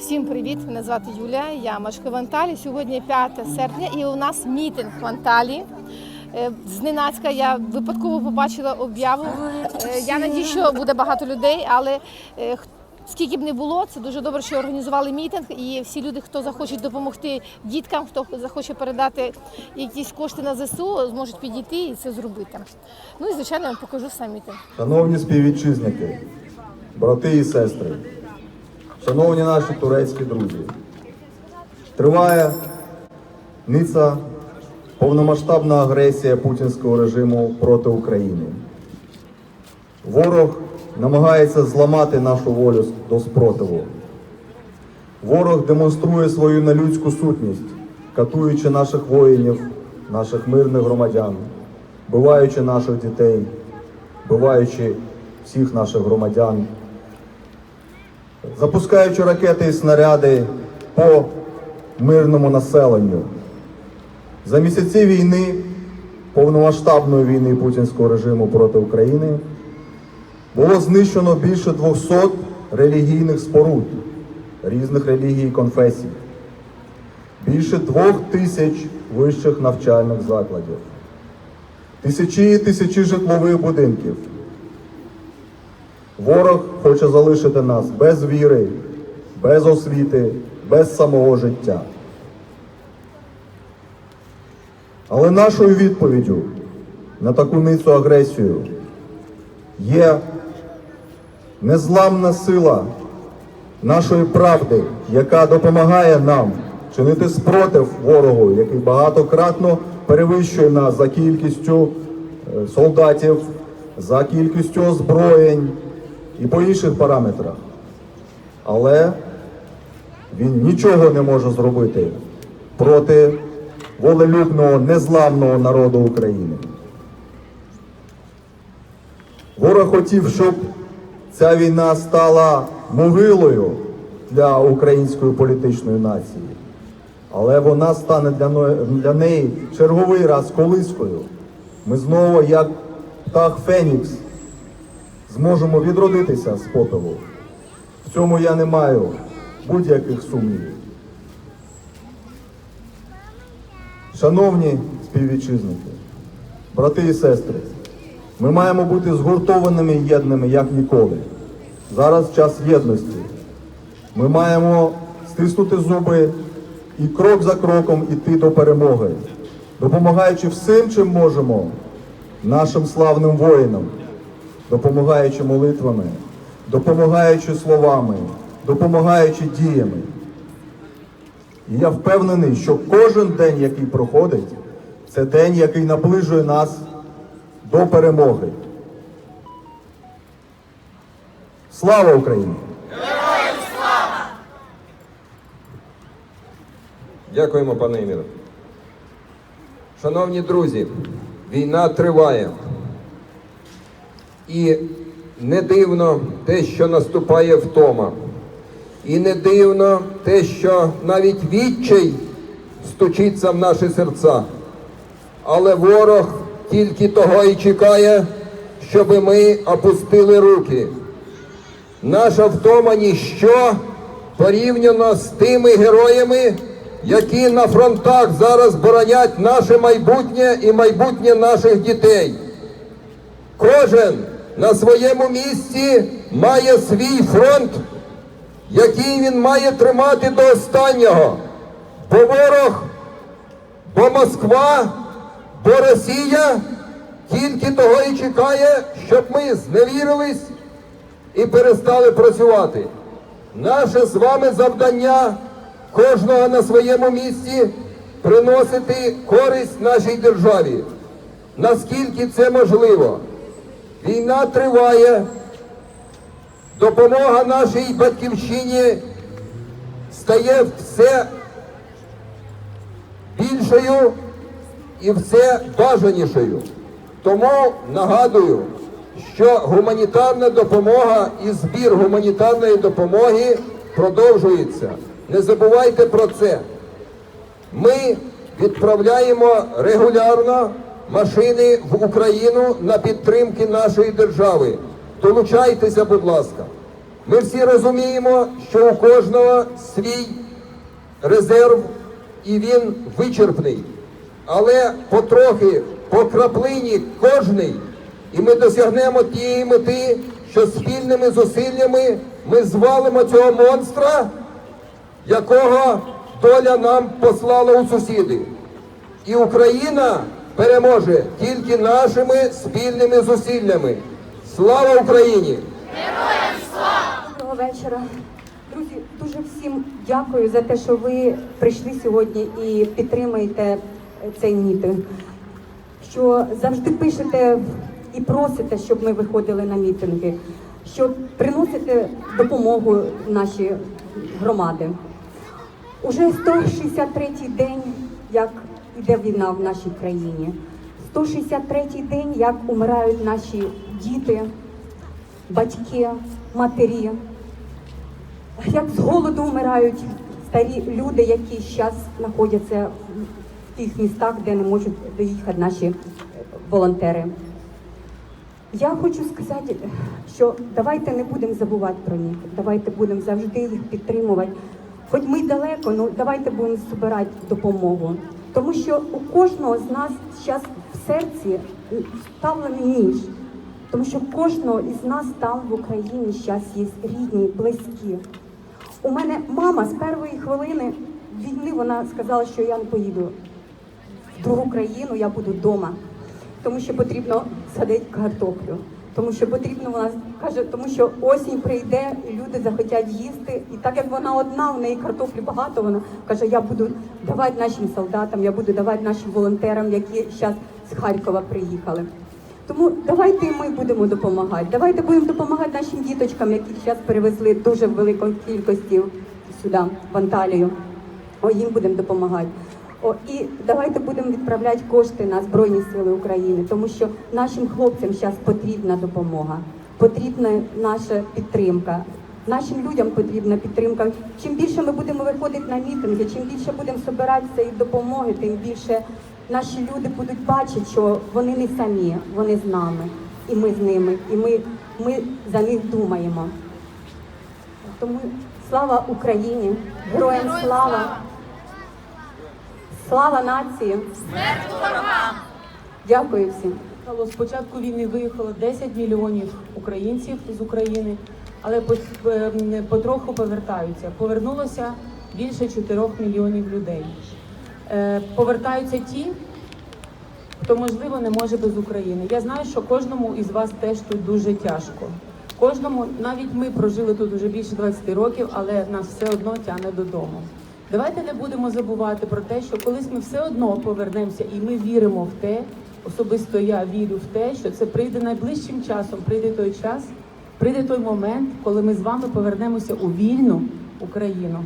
Всім привіт! Мене звати Юля. Я мешкаю в Анталі. Сьогодні 5 серпня, і у нас мітинг в Анталі. Е, Зненацька я випадково побачила об'яву. Е, Я надію, що буде багато людей, але е, скільки б не було, це дуже добре, що організували мітинг. І всі люди, хто захочуть допомогти діткам, хто захоче передати якісь кошти на ЗСУ, зможуть підійти і це зробити. Ну і звичайно, я вам покажу сам мітинг. Шановні співвітчизники, брати і сестри, шановні наші турецькі друзі, триває ниця повномасштабна агресія путінського режиму проти України. Ворог намагається зламати нашу волю до спротиву. Ворог демонструє свою нелюдську сутність, катуючи наших воїнів, наших мирних громадян, биваючи наших дітей, биваючи всіх наших громадян, запускаючи ракети і снаряди по мирному населенню. За місяці війни, повномасштабної війни путінського режиму проти України, було знищено більше 200 релігійних споруд різних релігій і конфесій, більше двох тисяч вищих навчальних закладів, тисячі і тисячі житлових будинків. Ворог хоче залишити нас без віри, без освіти, без самого життя. Але нашою відповіддю на таку ницю агресію є незламна сила нашої правди, яка допомагає нам чинити спротив ворогу, який багатократно перевищує нас за кількістю е, солдатів, за кількістю озброєнь і по інших параметрах. Але він нічого не може зробити проти волелюбного, незламного народу України. Ворог хотів, щоб ця війна стала могилою для української політичної нації, але вона стане для, неї черговий раз колискою. Ми знову, як птах Фенікс, зможемо відродитися з попелу. В цьому я не маю будь-яких сумнівів. Шановні співвітчизники, брати і сестри, ми маємо бути згуртованими і єдними як ніколи. Зараз час єдності. Ми маємо стиснути зуби і крок за кроком іти до перемоги, допомагаючи всім, чим можемо нашим славним воїнам, допомагаючи молитвами, допомагаючи словами, допомагаючи діями. І я впевнений, що кожен день, який проходить, це день, який наближує нас до перемоги. Слава Україні! Дякуємо, пане Іміре. Шановні друзі, війна триває. І не дивно те, що наступає втома. І не дивно те, що навіть відчай стучиться в наші серця. Але ворог тільки того і чекає, щоб ми опустили руки. Наша втома ніщо порівняно з тими героями, які на фронтах зараз боронять наше майбутнє і майбутнє наших дітей. Кожен на своєму місці має свій фронт, який він має тримати до останнього. Бо ворог, бо Москва, бо Росія тільки того і чекає, щоб ми зневірились і перестали працювати. Наше з вами завдання кожного на своєму місці приносити користь нашій державі. Наскільки це можливо? Війна триває, допомога нашій батьківщині стає все більшою і все бажанішою. Тому нагадую, що гуманітарна допомога і збір гуманітарної допомоги продовжується. Не забувайте про це. Ми відправляємо регулярно машини в Україну на підтримки нашої держави. Долучайтеся, будь ласка. Ми всі розуміємо, що у кожного свій резерв і він вичерпний. Але потрохи, по краплині кожний, і ми досягнемо тієї мети, що спільними зусиллями ми звалимо цього монстра, якого доля нам послала у сусіди. І Україна переможе тільки нашими спільними зусиллями. Слава Україні! Доброго вечора. Друзі, дуже всім дякую за те, що ви прийшли сьогодні і підтримуєте е, цей мітинг. Що завжди пишете і просите, щоб ми виходили на мітинги, що приносите допомогу в наші громади. Уже 163-й день, як йде війна в нашій країні. 163-й день, як умирають наші діти, батьки, матері, як з голоду вмирають старі люди, які зараз знаходяться в тих містах, де не можуть доїхати наші е, волонтери. Я хочу сказати, що давайте не будемо забувати про них, давайте будемо завжди їх підтримувати. Хоч ми далеко, ну давайте будемо збирати допомогу. Тому що у кожного з нас зараз в серці вставлений ніж. Тому що в кожного із нас там в Україні зараз є рідні, близькі. У мене мама з першої хвилини війни вона сказала, що я не поїду в другу країну, я буду вдома. Тому що потрібно садити картоплю. Тому що потрібно вона каже, тому що осінь прийде, і люди захотять їсти. І так як вона одна, в неї картоплі багато, вона каже, я буду давати нашим солдатам, я буду давати нашим волонтерам, які зараз з Харкова приїхали. Тому давайте ми будемо допомагати. Давайте будемо допомагати нашим діточкам, яких зараз перевезли дуже в кількості сюди, в Анталію. О, їм будемо допомагати. О, і давайте будемо відправляти кошти на Збройні Сили України, тому що нашим хлопцям зараз потрібна допомога, потрібна наша підтримка. Нашим людям потрібна підтримка. Чим більше ми будемо виходити на мітинги, чим більше будемо збиратися і допомоги, тим більше наші люди будуть бачити, що вони не самі, вони з нами, і ми з ними, і ми, ми за них думаємо. Тому слава Україні, героям слава! Слава нації! Дякую всім. З початку війни виїхало 10 мільйонів українців з України, але е, потроху повертаються. Повернулося більше 4 мільйонів людей. Е, Повертаються ті, хто можливо не може без України. Я знаю, що кожному із вас теж тут дуже тяжко. Кожному, навіть ми прожили тут уже більше 20 років, але нас все одно тягне додому. Давайте не будемо забувати про те, що колись ми все одно повернемося, і ми віримо в те. Особисто я вірю в те, що це прийде найближчим часом. Прийде той час, прийде той момент, коли ми з вами повернемося у вільну Україну.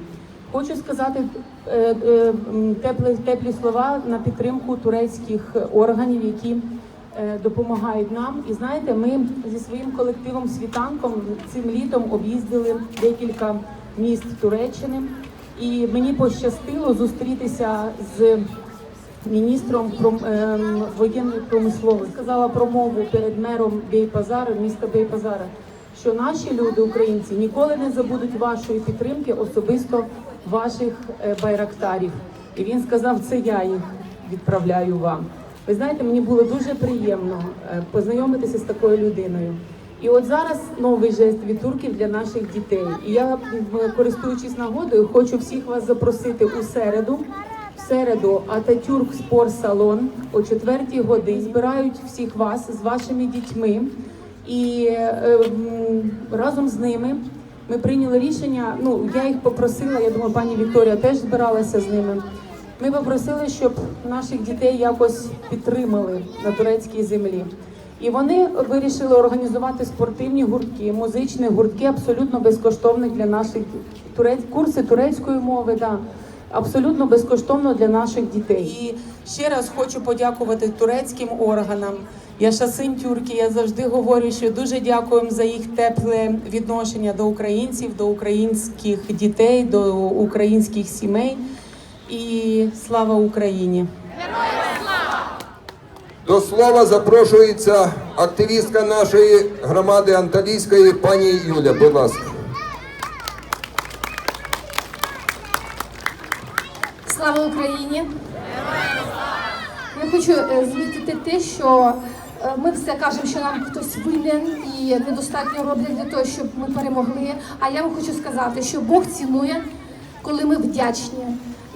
Хочу сказати е, е, теплі, теплі слова на підтримку турецьких органів, які е, допомагають нам. І знаєте, ми зі своїм колективом світанком цим літом об'їздили декілька міст Туреччини, і мені пощастило зустрітися з міністром ем, воєнної промисловості. Сказала промову перед мером Бейпазара, міста Бейпазара, що наші люди, українці, ніколи не забудуть вашої підтримки, особисто ваших е, байрактарів. І він сказав, це я їх відправляю вам. Ви знаєте, мені було дуже приємно е, познайомитися з такою людиною. І от зараз новий жест від турків для наших дітей. І я, користуючись нагодою, хочу всіх вас запросити у середу. В середу Ататюрк Спорт Салон о 4 годині збирають всіх вас з вашими дітьми. І е, разом з ними ми прийняли рішення. Ну я їх попросила. Я думаю, пані Вікторія теж збиралася з ними. Ми попросили, щоб наших дітей якось підтримали на турецькій землі. І вони вирішили організувати спортивні гуртки, музичні гуртки абсолютно безкоштовних для наших турець, курси турецької мови. Да. Абсолютно безкоштовно для наших дітей. І ще раз хочу подякувати турецьким органам. Я шасин тюрки. Я завжди говорю, що дуже дякуємо за їх тепле відношення до українців, до українських дітей, до українських сімей. І слава Україні! До слова запрошується активістка нашої громади Анталійської, пані Юля. Будь ласка. Слава Україні! Я хочу е, звітити те, що е, ми все кажемо, що нам хтось винен і недостатньо роблять для того, щоб ми перемогли. А я вам хочу сказати, що Бог цінує, коли ми вдячні.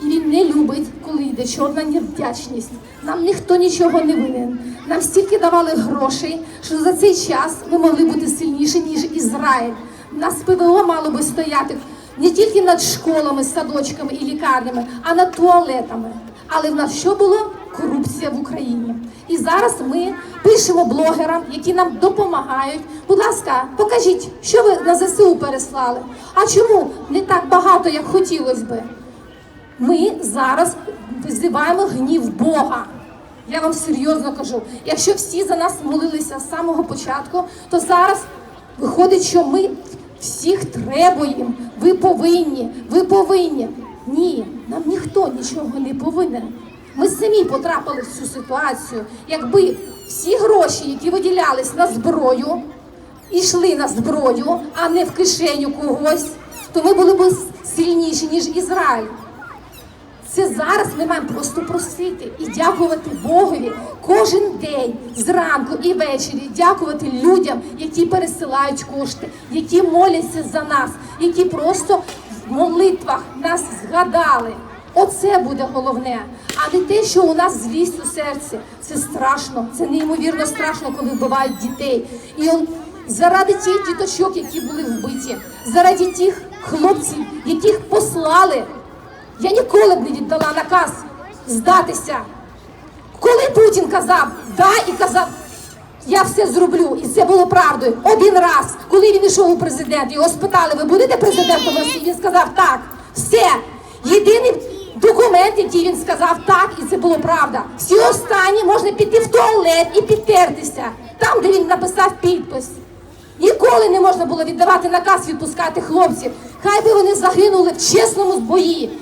І він не любить, коли йде чорна невдячність. Нам ніхто нічого не винен. Нам стільки давали грошей, що за цей час ми могли бути сильніші, ніж Ізраїль. Нас ПВО мало би стояти не тільки над школами, садочками і лікарнями, а над туалетами. Але в нас що було? Корупція в Україні. І зараз ми пишемо блогерам, які нам допомагають. Будь ласка, покажіть, що ви на ЗСУ переслали. А чому не так багато, як хотілося би? Ми зараз визиваємо гнів Бога. Я вам серйозно кажу. Якщо всі за нас молилися з самого початку, то зараз виходить, що ми всіх требуємо. Ви повинні, ви повинні. Ні, нам ніхто нічого не повинен. Ми самі потрапили в цю ситуацію. Якби всі гроші, які виділялись на зброю, йшли на зброю, а не в кишеню когось, то ми були б сильніші, ніж Ізраїль. Це зараз ми маємо просто просити і дякувати Богові кожен день зранку і ввечері, дякувати людям, які пересилають кошти, які моляться за нас, які просто в молитвах нас згадали. Оце буде головне, а не те, що у нас злість у серці. Це страшно, це неймовірно страшно, коли вбивають дітей. І он заради тих діточок, які були вбиті, заради тих хлопців, яких послали. Я ніколи б не віддала наказ здатися. Коли Путін казав да і казав, я все зроблю, і це було правдою. Один раз, коли він йшов у президент, його спитали, ви будете президентом Росії? Він сказав так. Все. Єдиний документ, який він сказав так, і це було правда. Всі останні можна піти в туалет і підтертися, там, де він написав підпис. Ніколи не можна було віддавати наказ відпускати хлопців. Хай би вони загинули в чесному бої.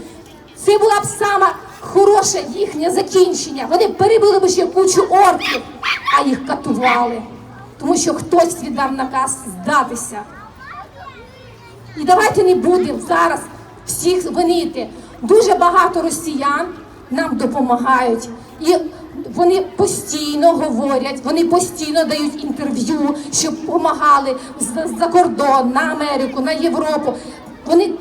Це була б сама хороше їхнє закінчення. Вони перебили б ще кучу орків, а їх катували. Тому що хтось віддав наказ здатися. І давайте не будемо зараз всіх винити. Дуже багато росіян нам допомагають. І вони постійно говорять, вони постійно дають інтерв'ю, щоб допомагали за кордон, на Америку, на Європу. Вони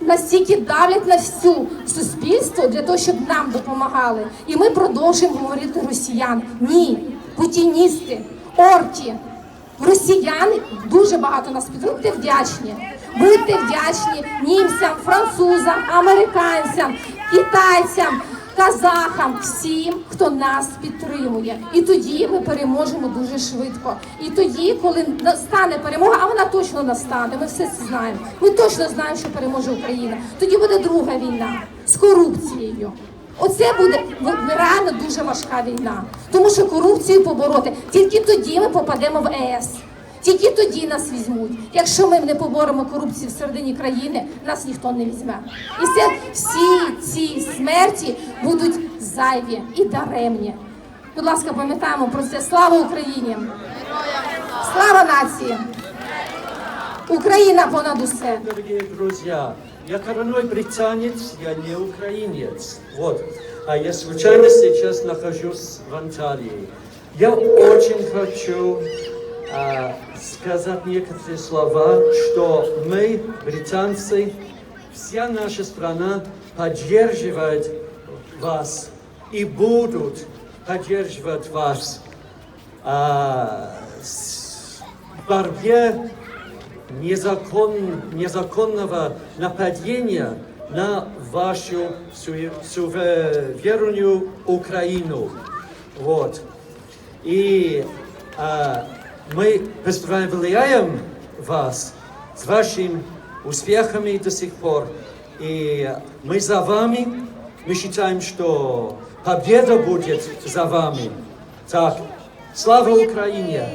настільки давлять на всю суспільство для того, щоб нам допомагали. І ми продовжуємо говорити росіян. Ні, путіністи, орки. Росіяни дуже багато нас підтримують. Вдячні. Будьте вдячні німцям, французам, американцям, китайцям, казахам, всім, хто нас підтримує. І тоді ми переможемо дуже швидко. І тоді, коли настане перемога, а вона точно настане, ми все це знаємо. Ми точно знаємо, що переможе Україна. Тоді буде друга війна з корупцією. Оце буде реально дуже важка війна, тому що корупцію побороти тільки тоді ми попадемо в ЕС. Тільки тоді нас візьмуть. Якщо ми не поборемо корупцію всередині країни, нас ніхто не візьме. І це всі ці смерті будуть зайві і даремні. Будь ласка, пам'ятаємо про це. Слава Україні! Слава нації! Україна понад усе! Дорогие друзья, я коренной британец, я не украинец. Вот. А я случайно сейчас нахожусь в Анталии. Я очень хочу сказать некоторые слова, что мы, британцы, вся наша страна поддерживает вас и будут поддерживать вас а, в борьбе незакон, незаконного нападения на вашу су- суверенную Украину. Вот. И а, мы поздравляем вас с вашими успехами до сих пор. И мы за вами. Мы считаем, что победа будет за вами. Так, слава Украине!